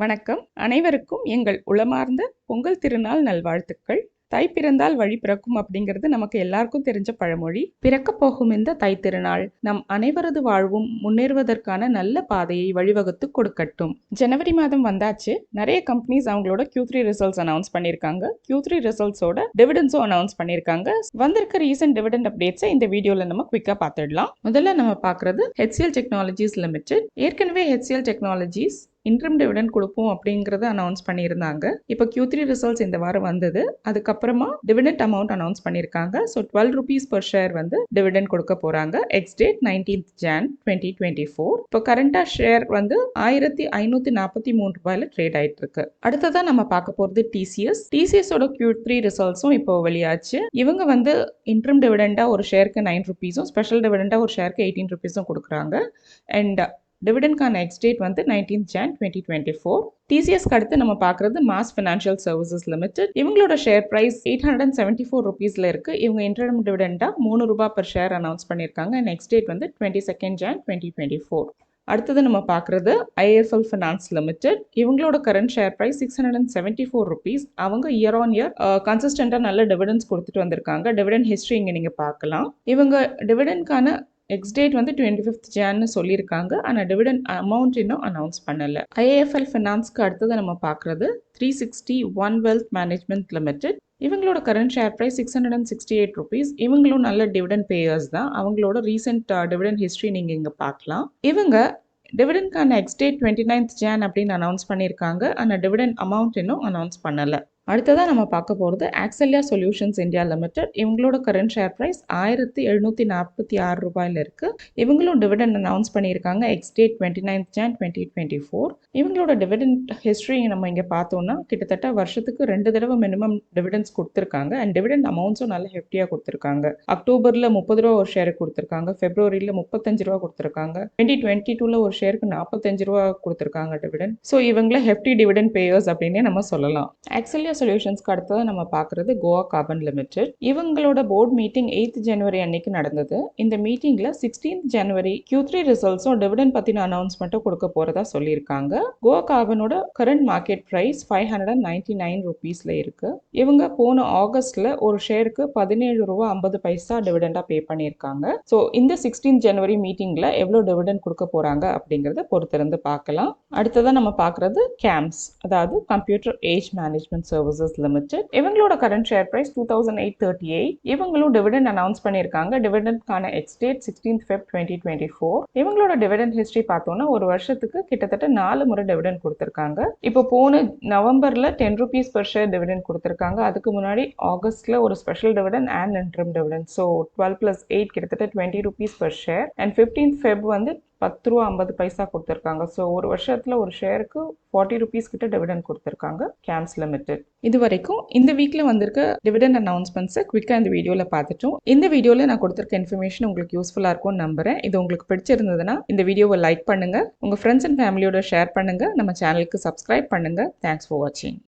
வணக்கம். அனைவருக்கும் எங்கள் உளமார்ந்த பொங்கல் திருநாள் நல்வாழ்த்துக்கள். தை பிறந்தால் வழி பிறக்கும் அப்படிங்கிறது நமக்கு எல்லாருக்கும் தெரிஞ்ச பழமொழி. பிறக்கப் போகும் இந்த தை திருநாள் நம் அனைவரது வாழ்வும் முன்னேறுவதற்கான நல்ல பாதையை வழிவகுத்து கொடுக்கட்டும். ஜனவரி மாதம் வந்தாச்சு. நிறைய கம்பெனிஸ் அவங்களோட கியூ த்ரீ ரிசல்ட்ஸ் அனௌன்ஸ் பண்ணியிருக்காங்க. கியூ த்ரீ ரிசல்ட்ஸோட டிவிடன்ஸும் அனௌன்ஸ் பண்ணியிருக்காங்க. வந்திருக்க ரீசன்ட் டிவிடெண்ட் அப்டேட்ஸை இந்த வீடியோவில் நம்ம குவிக்காக பார்த்துடலாம். முதல்ல நம்ம பார்க்குறது ஹெச்சிஎல் டெக்னாலஜிஸ் லிமிடெட் ஏற்கனவே ஹெச்சிஎல் டெக்னாலஜிஸ் இன்ட்ரம் டிவிடெண்ட் கொடுப்போம் அப்படிங்கறத அனௌன்ஸ் பண்ணியிருந்தாங்க. இப்போ கியூ த்ரீ ரிசல்ட்ஸ் இந்த வாரம் வந்தது. அதுக்கப்புறமா டிவிடெண்ட் அமௌண்ட் அனௌன்ஸ் பண்ணியிருக்காங்க. So twelve rupees per share வந்து டிவிடெண்ட் கொடுக்க போறாங்க. Ex date nineteenth Jan twenty twenty four இப்போ கரண்டா ஷேர் வந்து ஆயிரத்தி ஐநூற்றி நாற்பத்தி மூணு ரூபாயில ட்ரேட் ஆயிட்டு இருக்கு அடுத்ததான் நம்ம பார்க்க போகிறது டிசிஎஸ் டிசிஎஸோட கியூ த்ரீ ரிசல்ட்ஸும் இப்போ வெளியாச்சு. இவங்க வந்து இன்ட்ரம் டிவிடெண்டா ஒரு ஷேருக்கு நைன் ருபீஸும் ஸ்பெஷல் டிவிடெண்டா ஒரு ஷேருக்கு எயிட்டீன் ருபீஸும் கொடுக்குறாங்க. அண்ட் டிவிடெண்ட்கான எக்ஸ் டேட் வந்து nineteen Jan twenty twenty four டிசிஎஸ்க்கு அடுத்து நம்ம பார்க்குறது மாஸ் ஃபினான்ஷியல் சர்வீசஸ் லிமிடெட் இவங்களோட share price eight hundred and seventy four ருபீஸில் இருக்குது இவங்க இன்டர்ம் டிவிடெண்டாக மூணு ரூபாய் பர் ஷேர் அனௌன்ஸ் பண்ணியிருக்காங்க. நெக்ஸ்ட் டேட் வந்து twenty second Jan twenty twenty four அடுத்தது நம்ம பார்க்குறது ஐஎஃப்எல் ஃபினான்ஸ் லிமிடெட் இவங்களோட current share price six hundred and seventy four rupees அவங்க இயர் ஆன் இயர் கன்சிஸ்டண்ட்டாக நல்ல டிவிடன்ஸ் கொடுத்துட்டு வந்திருக்காங்க. டிவிடன் ஹிஸ்ட்ரி இங்கே நீங்கள் பார்க்கலாம். இவங்க டிவிடெண்ட்கான எக்ஸ் டேட் வந்து டுவெண்ட்டி ஃபிஃப்த் ஜான்னு சொல்லியிருக்காங்க. ஆனால் டிவிடெண்ட் அமௌண்ட் இன்னும் அனௌன்ஸ் பண்ணலை. ஐஏஎஃப்எல் ஃபினான்ஸ்க்கு அடுத்தது நம்ம பார்க்குறது three sixty one wealth management limited இவங்களோட current share price six hundred and sixty eight rupees இவங்களும் நல்ல டிவிடெண்ட் பேயர்ஸ் தான். அவங்களோட ரீசெண்ட் டிவிடெண்ட் ஹிஸ்ட்ரி நீங்கள் இங்கே பார்க்கலாம். இவங்க டிவிடெண்ட்கான ex date twenty ninth June அப்படின்னு அனௌன்ஸ் பண்ணியிருக்காங்க. ஆனால் டிவிடெண்ட் அமௌண்ட் இன்னும் அனௌன்ஸ் பண்ணலை. அடுத்ததாக நம்ம பார்க்க போகிறது ஆக்சல்யா சொல்யூஷன்ஸ் இந்தியா லிமிடெட் இவங்களோட கரண்ட் ஷேர் ப்ரைஸ் ஆயிரத்தி எழுநூற்றி நாற்பத்தி ஆறு ரூபாயில் இருக்குது இவங்களும் டிவிடெண்ட் அனௌன்ஸ் பண்ணியிருக்காங்க ex twenty ninth Jan twenty twenty four இவங்களோட டிவிடெண்ட் ஹிஸ்ட்ரி நம்ம இங்கே பார்த்தோம்னா கிட்டத்தட்ட வருஷத்துக்கு ரெண்டு தடவை மினிமம் டிவிடெண்ட்ஸ் கொடுத்துருக்காங்க. அண்ட் டிவிடெண்ட் அமௌண்ட்ஸும் நல்ல ஹெஃப்டியாக கொடுத்துருக்காங்க. அக்டோபரில் முப்பது ரூபா ஒரு ஷேருக்கு கொடுத்துருக்காங்க. ஃபெப்ரவரியில் முப்பத்தஞ்சு ரூபா கொடுத்துருக்காங்க. டுவெண்ட்டி டுவெண்ட்டி டூவில் ஒரு ஷேருக்கு நாற்பத்தஞ்சு ரூபா கொடுத்துருக்காங்க டிவிடெண்ட் ஸோ இவங்கள ஹெஃப்டி டிவிடெண்ட் பேயர்ஸ் அப்படின்னே நம்ம சொல்லலாம். ஆக்சுவலி ஆக்சல்யா சொல்யூஷன்ஸ்க்கு அடுத்தது நம்ம பார்க்குறது கோவா கார்பன் லிமிடெட் இவங்களோட போர்ட் மீட்டிங் எயித் ஜனவரி அன்னைக்கு நடந்தது. இந்த மீட்டிங்கில் சிக்ஸ்டீன்த் ஜனவரி கியூ த்ரீ ரிசல்ட்ஸும் டிவிடன் பற்றின அனௌன்ஸ்மெண்ட்டும் கொடுக்க போகிறதா சொல்லியிருக்காங்க. Goa கார்பனோட current market price five hundred and ninety nine ருபீஸில் இருக்குது இவங்க போன ஆகஸ்ட்டில் ஒரு ஷேருக்கு பதினேழு ரூபா ஐம்பது பைசா டிவிடெண்டாக பே பண்ணியிருக்காங்க. ஸோ இந்த சிக்ஸ்டீன் ஜனவரி மீட்டிங்கில் எவ்வளோ டிவிடெண்ட் கொடுக்க போகிறாங்க அப்படிங்கிறத பொறுத்திருந்து பார்க்கலாம். அடுத்ததாக நம்ம பார்க்குறது கேம்ஸ் அதாவது computer age management services limited இவங்களோட current share price two thousand eight thirty eight இவங்களும் டிவிடெண்ட் அனௌன்ஸ் பண்ணியிருக்காங்க. டிவிடெண்ட்கான ex date sixteen Feb twenty twenty four இவங்களோட டிவிடெண்ட் ஹிஸ்ட்ரி பார்த்தோம்னா ஒரு வருஷத்துக்கு கிட்டத்தட்ட நாலு முறை டிவிடெண்ட் கொடுத்துருக்காங்க. இப்போ போன நவம்பரில் ten rupees per share dividend கொடுத்துருக்காங்க. அதுக்கு முன்னாடி ஆகஸ்ட்ல ஒரு special dividend and interim dividend so twelve plus eight கிட்டத்தட்ட twenty rupees per share and fifteen Feb வந்து பத்து ரூபா ஐம்பது பைசா கொடுத்துருக்காங்க. ஸோ ஒரு வருஷத்தில் ஒரு ஷேருக்கு ஃபார்ட்டி ருபீஸ் கிட்ட டிவிடன் கொடுத்துருக்காங்க கேம்ஸ் லிமிடெட் இது வரைக்கும் இந்த வீக்கில் வந்திருக்க டிவிடன் அனௌன்ஸ்மெண்ட்ஸை குவிக்காக இந்த வீடியோவில் பார்த்துட்டோம். இந்த வீடியோவில் நான் கொடுத்துருக்க இன்ஃபர்மேஷன் உங்களுக்கு யூஸ்ஃபுல்லாக இருக்கும்னு நம்புறேன். இது உங்களுக்கு பிடிச்சிருந்ததுன்னா இந்த வீடியோவை லைக் பண்ணுங்கள் உங்கள் ஃப்ரெண்ட்ஸ் அண்ட் ஃபேமிலியோட ஷேர் பண்ணுங்கள் நம்ம சேனலுக்கு சப்ஸ்கிரைப் பண்ணுங்கள் தேங்க்ஸ் ஃபார் வாட்சிங்